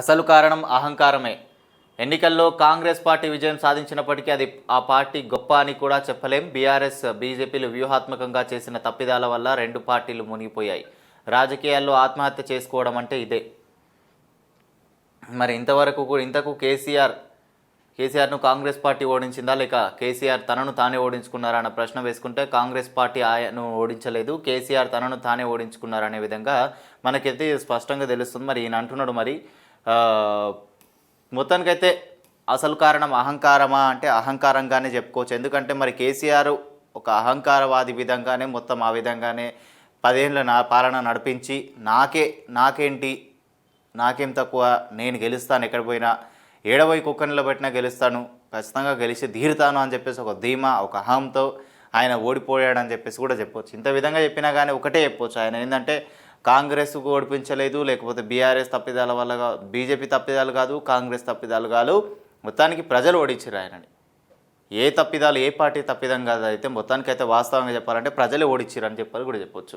అసలు కారణం అహంకారమే. ఎన్నికల్లో కాంగ్రెస్ పార్టీ విజయం సాధించినప్పటికీ అది ఆ పార్టీ గొప్ప అని కూడా చెప్పలేం. బీఆర్ఎస్ బీజేపీలు వ్యూహాత్మకంగా చేసిన తప్పిదాల వల్ల రెండు పార్టీలు మునిగిపోయాయి. రాజకీయాల్లో ఆత్మహత్య చేసుకోవడం అంటే ఇదే. మరి ఇంతవరకు కూడా ఇంతకు కేసీఆర్ కేసీఆర్ను కాంగ్రెస్ పార్టీ ఓడించిందా లేక కేసీఆర్ తనను తానే ఓడించుకున్నారా అన్న ప్రశ్న వేసుకుంటే కాంగ్రెస్ పార్టీ ఆయనను ఓడించలేదు కేసీఆర్ తనను తానే ఓడించుకున్నారనే విధంగా మనకైతే స్పష్టంగా తెలుస్తుంది. మరి ఈయన అంటున్నాడు మరి మొత్తానికైతే అసలు కారణం అహంకారమా అంటే అహంకారంగానే చెప్పుకోవచ్చు. ఎందుకంటే మరి కేసీఆర్ ఒక అహంకారవాది విధంగానే మొత్తం ఆ విధంగానే పదేళ్ళ నా పాలన నడిపించి నాకే నాకేంటి నాకేం తక్కువ నేను గెలుస్తాను ఎక్కడ పోయినా ఏడవై కుక్కనిలో పెట్టినా గెలుస్తాను ఖచ్చితంగా గెలిచి తీరుతాను అని చెప్పేసి ఒక ధీమా ఒక అహంతో ఆయన ఓడిపోయాడని చెప్పేసి కూడా చెప్పొచ్చు. ఇంత విధంగా చెప్పినా కానీ ఒకటే చెప్పొచ్చు ఆయన. ఏంటంటే కాంగ్రెస్కు ఓడిపించలేదు లేకపోతే బీఆర్ఎస్ తప్పిదాల వల్ల బీజేపీ తప్పిదాలు కాదు కాంగ్రెస్ తప్పిదాలు కాదు. మొత్తానికి ప్రజలు ఓడించారు ఆయనని. ఏ తప్పిదాలు ఏ పార్టీ తప్పిదం కాదు అయితే మొత్తానికి అయితే వాస్తవంగా చెప్పాలంటే ప్రజలే ఓడించారు అని చెప్పాలి కూడా చెప్పొచ్చు.